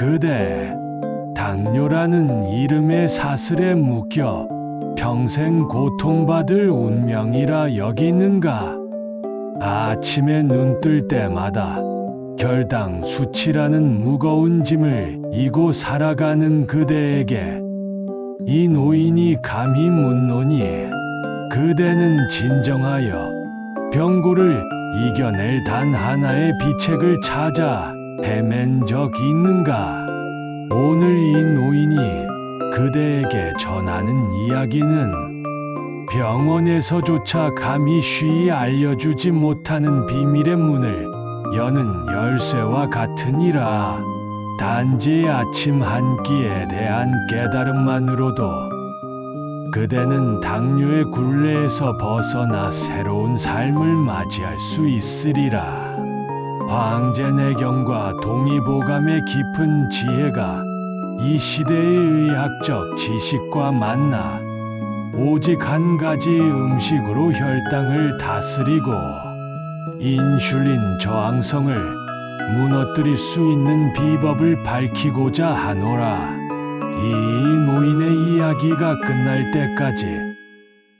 그대 당뇨라는 이름의 사슬에 묶여 평생 고통받을 운명이라 여기는가? 아침에 눈 뜰 때마다 결당 수치라는 무거운 짐을 이고 살아가는 그대에게 이 노인이 감히 묻노니 그대는 진정하여 병고를 이겨낼 단 하나의 비책을 찾아 헤맨 적 있는가? 오늘 이 노인이 그대에게 전하는 이야기는 병원에서조차 감히 쉬이 알려주지 못하는 비밀의 문을 여는 열쇠와 같으니라. 단지 아침 한 끼에 대한 깨달음만으로도 그대는 당뇨의 굴레에서 벗어나 새로운 삶을 맞이할 수 있으리라. 황제내경과 동의보감의 깊은 지혜가 이 시대의 의학적 지식과 만나 오직 한 가지 음식으로 혈당을 다스리고 인슐린 저항성을 무너뜨릴 수 있는 비법을 밝히고자 하노라. 이 노인의 이야기가 끝날 때까지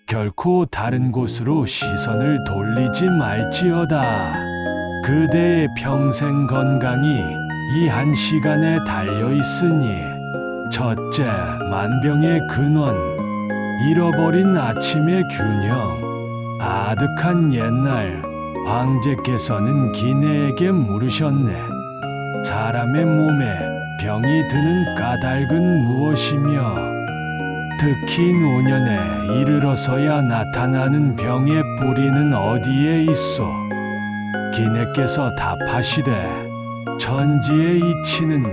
결코 다른 곳으로 시선을 돌리지 말지어다. 그대의 평생 건강이 이 한 시간에 달려 있으니 첫째, 만병의 근원, 잃어버린 아침의 균형, 아득한 옛날 황제께서는 기내에게 물으셨네. 사람의 몸에 병이 드는 까닭은 무엇이며 특히 노년에 이르러서야 나타나는 병의 뿌리는 어디에 있어? 기내께서 답하시되 천지의 이치는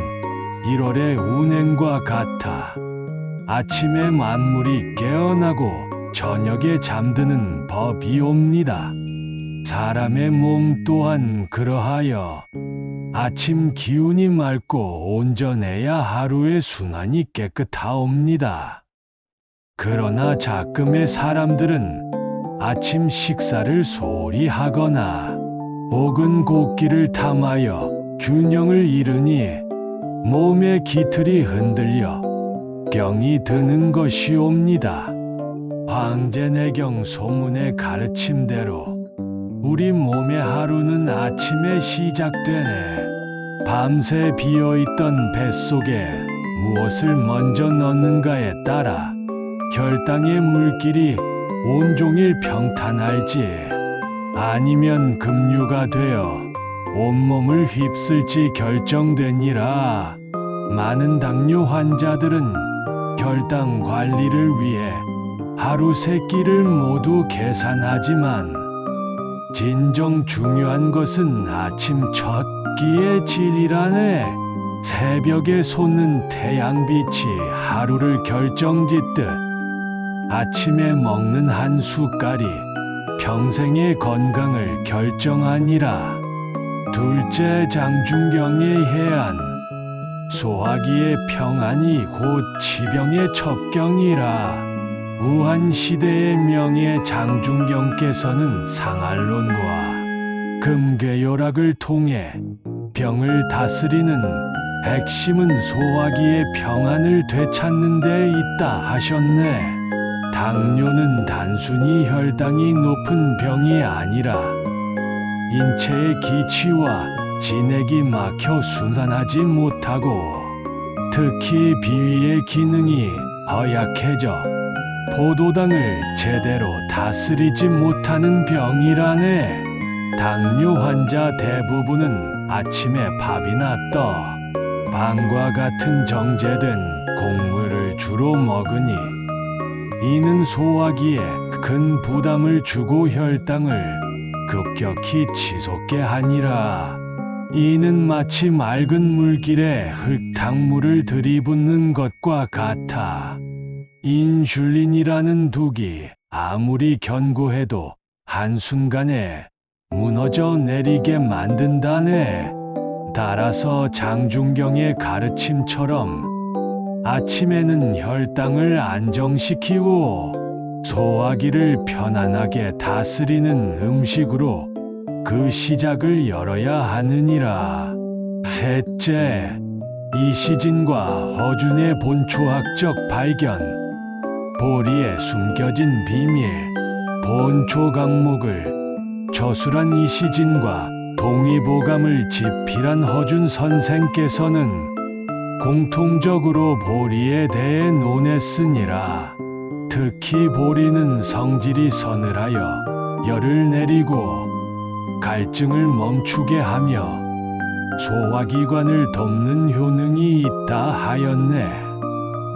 1월의 운행과 같아 아침에 만물이 깨어나고 저녁에 잠드는 법이옵니다. 사람의 몸 또한 그러하여 아침 기운이 맑고 온전해야 하루의 순환이 깨끗하옵니다. 그러나 자금의 사람들은 아침 식사를 소홀히 하거나 혹은 곡기를 탐하여 균형을 잃으니 몸의 기틀이 흔들려 병이 드는 것이옵니다. 황제내경 소문의 가르침대로 우리 몸의 하루는 아침에 시작되네. 밤새 비어있던 뱃속에 무엇을 먼저 넣는가에 따라 결당의 물길이 온종일 평탄할지 아니면 급류가 되어 온몸을 휩쓸지 결정되니라. 많은 당뇨 환자들은 결당 관리를 위해 하루 세 끼를 모두 계산하지만 진정 중요한 것은 아침 첫 끼의 질이라네. 새벽에 솟는 태양빛이 하루를 결정짓듯 아침에 먹는 한 숟갈이 평생의 건강을 결정하니라. 둘째 장중경의 해안 소화기의 평안이 곧 치병의 첩경이라. 우한 시대의 명예 장중경께서는 상알론과 금괴요락을 통해 병을 다스리는 핵심은 소화기의 평안을 되찾는 데 있다 하셨네. 당뇨는 단순히 혈당이 높은 병이 아니라 인체의 기치와 진액이 막혀 순환하지 못하고 특히 비위의 기능이 허약해져 포도당을 제대로 다스리지 못하는 병이라네. 당뇨 환자 대부분은 아침에 밥이나 떡, 빵과 같은 정제된 곡물을 주로 먹으니 이는 소화기에 큰 부담을 주고 혈당을 급격히 치솟게 하니라. 이는 마치 맑은 물길에 흙탕물을 들이붓는 것과 같아. 인슐린이라는 독이 아무리 견고해도 한순간에 무너져 내리게 만든다네. 따라서 장중경의 가르침처럼 아침에는 혈당을 안정시키고 소화기를 편안하게 다스리는 음식으로 그 시작을 열어야 하느니라. 셋째, 이시진과 허준의 본초학적 발견, 보리에 숨겨진 비밀, 본초 강목을 저술한 이시진과 동의보감을 집필한 허준 선생께서는 공통적으로 보리에 대해 논했으니라. 특히 보리는 성질이 서늘하여 열을 내리고 갈증을 멈추게 하며 소화기관을 돕는 효능이 있다 하였네.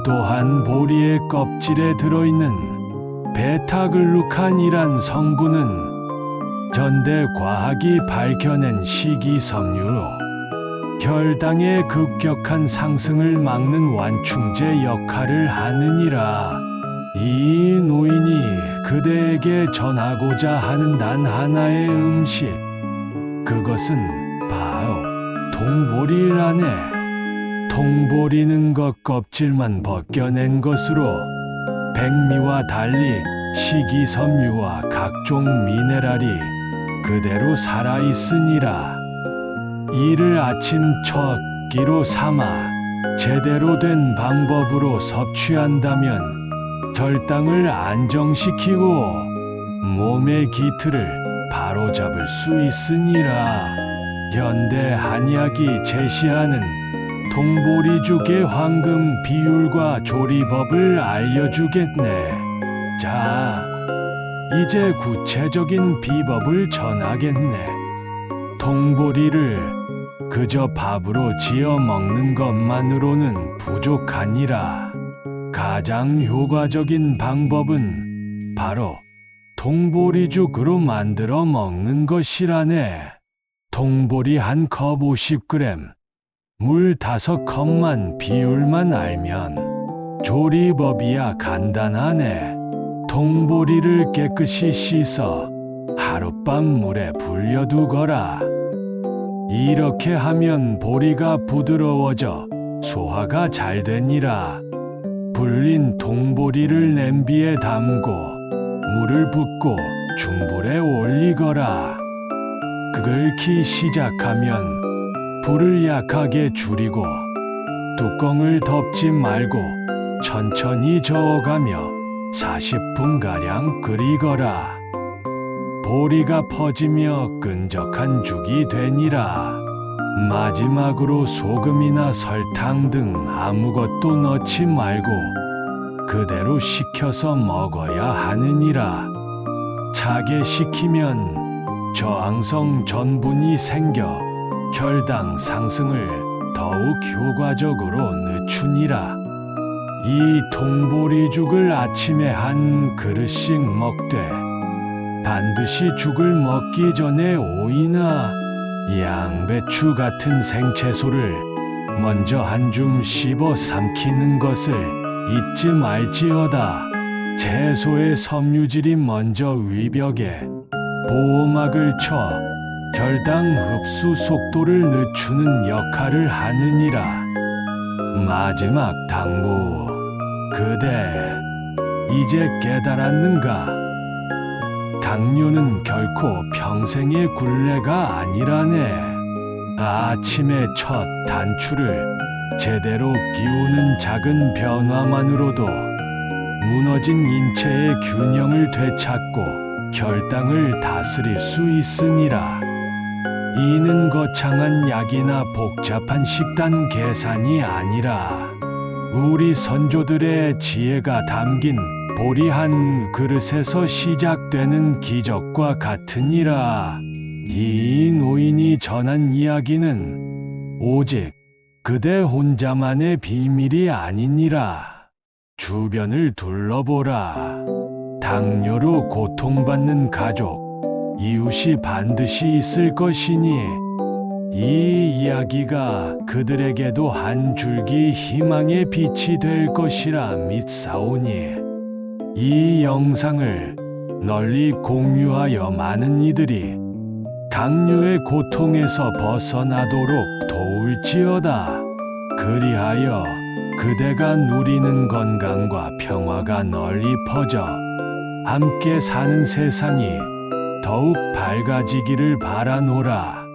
또한 보리의 껍질에 들어있는 베타글루칸이란 성분은 전대 과학이 밝혀낸 식이섬유로 혈당의 급격한 상승을 막는 완충제 역할을 하느니라. 이 노인이 그대에게 전하고자 하는 단 하나의 음식, 그것은 바로 통보리라네. 통보리는 것 껍질만 벗겨낸 것으로 백미와 달리 식이섬유와 각종 미네랄이 그대로 살아있으니라. 이를 아침 첫 끼로 삼아 제대로 된 방법으로 섭취한다면 혈당을 안정시키고 몸의 기틀을 바로잡을 수 있으니라. 현대 한의학이 제시하는 통보리죽의 황금 비율과 조리법을 알려주겠네. 자, 이제 구체적인 비법을 전하겠네. 통보리를 그저 밥으로 지어 먹는 것만으로는 부족하니라. 가장 효과적인 방법은 바로 통보리죽으로 만들어 먹는 것이라네. 통보리 한 컵 50g, 물 5컵만 비율만 알면 조리법이야 간단하네. 통보리를 깨끗이 씻어 하룻밤 물에 불려두거라. 이렇게 하면 보리가 부드러워져 소화가 잘 되니라. 불린 통보리를 냄비에 담고 물을 붓고 중불에 올리거라. 끓기 시작하면 불을 약하게 줄이고 뚜껑을 덮지 말고 천천히 저어가며 40분가량 끓이거라. 보리가 퍼지며 끈적한 죽이 되니라. 마지막으로 소금이나 설탕 등 아무것도 넣지 말고 그대로 식혀서 먹어야 하느니라. 차게 식히면 저항성 전분이 생겨 혈당 상승을 더욱 효과적으로 늦추니라. 이 통보리죽을 아침에 한 그릇씩 먹되 반드시 죽을 먹기 전에 오이나 양배추 같은 생채소를 먼저 한 줌 씹어 삼키는 것을 잊지 말지어다. 채소의 섬유질이 먼저 위벽에 보호막을 쳐 혈당 흡수 속도를 늦추는 역할을 하느니라. 마지막 당부. 그대, 이제 깨달았는가? 당뇨는 결코 평생의 굴레가 아니라네. 아침의 첫 단추를 제대로 끼우는 작은 변화만으로도 무너진 인체의 균형을 되찾고 혈당을 다스릴 수 있으니라. 이는 거창한 약이나 복잡한 식단 계산이 아니라 우리 선조들의 지혜가 담긴 보리 한 그릇에서 시작되는 기적과 같으니라. 이 노인이 전한 이야기는 오직 그대 혼자만의 비밀이 아니니라. 주변을 둘러보라. 당뇨로 고통받는 가족, 이웃이 반드시 있을 것이니 이 이야기가 그들에게도 한 줄기 희망의 빛이 될 것이라 믿사오니 이 영상을 널리 공유하여 많은 이들이 당뇨의 고통에서 벗어나도록 도울지어다. 그리하여 그대가 누리는 건강과 평화가 널리 퍼져 함께 사는 세상이 더욱 밝아지기를 바라노라.